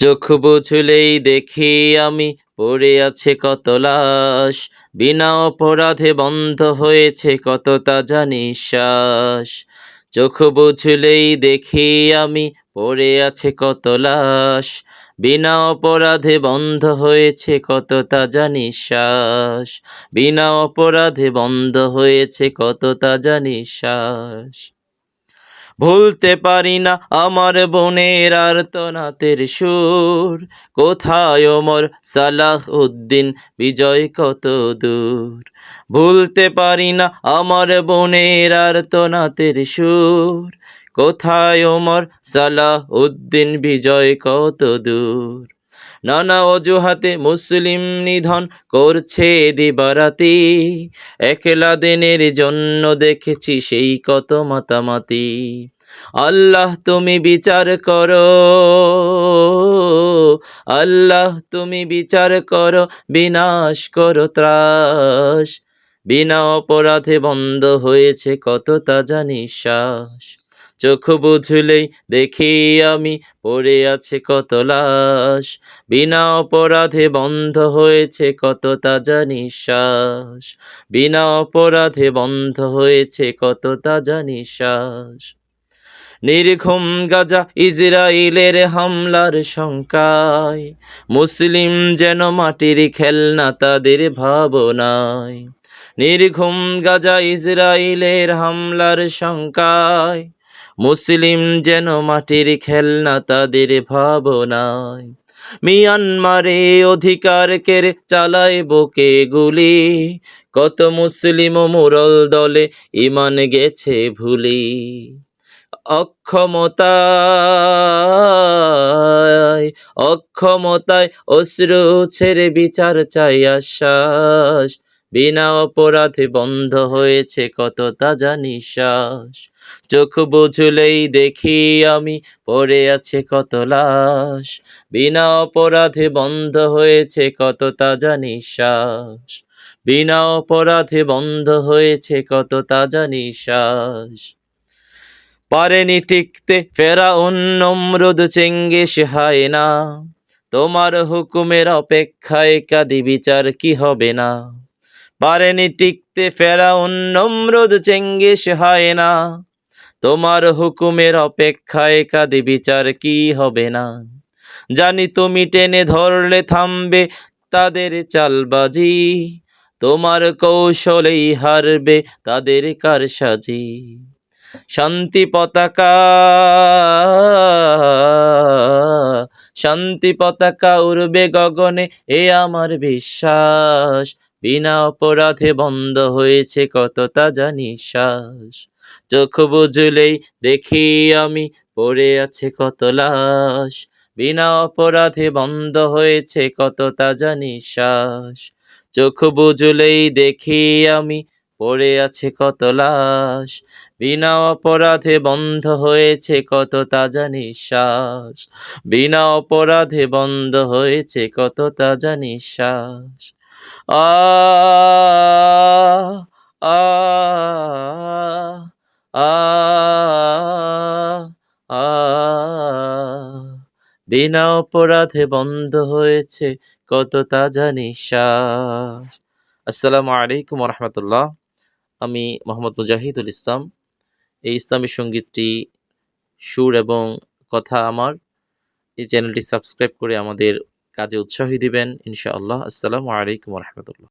চোখ বুঝলেই দেখি আমি পড়ে আছে কত লাশ। বিনা অপরাধে বন্ধ হয়েছে কত তাজা নিঃশ্বাস। চোখ বুঝলেই দেখি আমি পড়ে আছে কত লাশ। বিনা অপরাধে বন্ধ হয়েছে কত তাজা নিঃশ্বাস। বিনা অপরাধে বন্ধ হয়েছে কত তাজা নিঃশ্বাস। ভুলতে পারি না আমার বোনের আর তনাতের সুর। কোথায় ওমর সালাহ উদ্দিন বিজয় কত দূর? ভুলতে পারি না আমার বোনের আর তনাতের সুর। কোথায় ওমর সালাহ উদ্দিন বিজয় কত দূর? নানা অজুহাতে মুসলিম নিধন করছে দিবারাতি। একলা দিনের জন্য দেখেছি সেই কত মাতামাতি। আল্লাহ তুমি বিচার করো। আল্লাহ তুমি বিচার করো, বিনাশ করো ত্রাস। বিনা অপরাধে বন্ধ হয়েছে কত তাজা নিঃশ্বাস চোখ বুঝলেই দেখি আমি পড়ে আছে কত লাশ। বিনা অপরাধে বন্ধ হয়েছে কত তাজা নিঃশ্বাস বিনা অপরাধে বন্ধ হয়েছে কত তাজা নিঃশ্বাস নির্ঘুম গাজা ইসরায়েলের হামলার শঙ্কায়। মুসলিম যেন মাটির খেলনা তাদের ভাবনায়। নির্ঘুম গাজা ইসরায়েলের হামলার শঙ্কায়। মুসলিম যেন মাটির খেলনা তাদের ভাবনায়। মিয়ানমারে অধিকার কেড়ে চালায় বুকে গুলি। কত মুসলিম মোরল দলে ইমান গেছে ভুলি। অক্ষমতায় অক্ষমতায় অশ্রু ছেড়ে বিচার চাই আশ্বাস। বিনা অপরাধে বন্ধ হয়েছে কত তাজা নিঃশ্বাস চোখ বুঝলেই দেখি আমি পড়ে আছে কত লাশ। বিনা অপরাধে বন্ধ হয়েছে কত তাজা নিঃশ্বাস বিনা অপরাধে বন্ধ হয়েছে কত তাজা নিঃশ্বাস পারেনি টিকতে ফেরা নমরুদ চেঙ্গিস হায় না। তোমার হুকুমের অপেক্ষায় কাদি, বিচার কি হবে না? পারেনি টিকতে ফেরা নমরুদ চেঙ্গিস হায় না। তোমার হুকুমের অপেক্ষায় কাদি, বিচার কি হবে না? জানি তুমি টেনে ধরলে থামবে তাদের চালবাজি। তোমার কৌশলেই হারবে তাদের কারসাজি। শান্তি পতাকা শান্তি পতাকা উড়বে গগনে, এ আমার বিশ্বাস। বিনা অপরাধে বন্ধ হয়েছে কত তাজা নিঃশ্বাস চোখ বুঝলেই দেখি আমি পড়ে আছে কত লাশ। বিনা অপরাধে বন্ধ হয়েছে কত তাজা নিঃশ্বাস চোখ বুঝলেই দেখি আমি পড়ে আছে কত লাশ, বিনা অপরাধে বন্ধ হয়েছে কত তাজা নিঃশ্বাস, বিনা অপরাধে বন্ধ হয়েছে কত তাজা নিঃশ্বাস। আ আ আ বিনা অপরাধে বন্ধ হয়েছে কত তাজা নিঃশ্বাস। আসসালামু আলাইকুম রহমতুল্লাহ। আমি মোহাম্মদ মুজাহিদুল ইসলাম। এই ইসলামী সঙ্গীতটি সুর এবং কথা আমার। এই চ্যানেলটি সাবস্ক্রাইব করে আমাদের কাজে উৎসাহী দিবেন। ইনশাআল্লাহ। আসসালামু আলাইকুম রহমতুল্লাহ।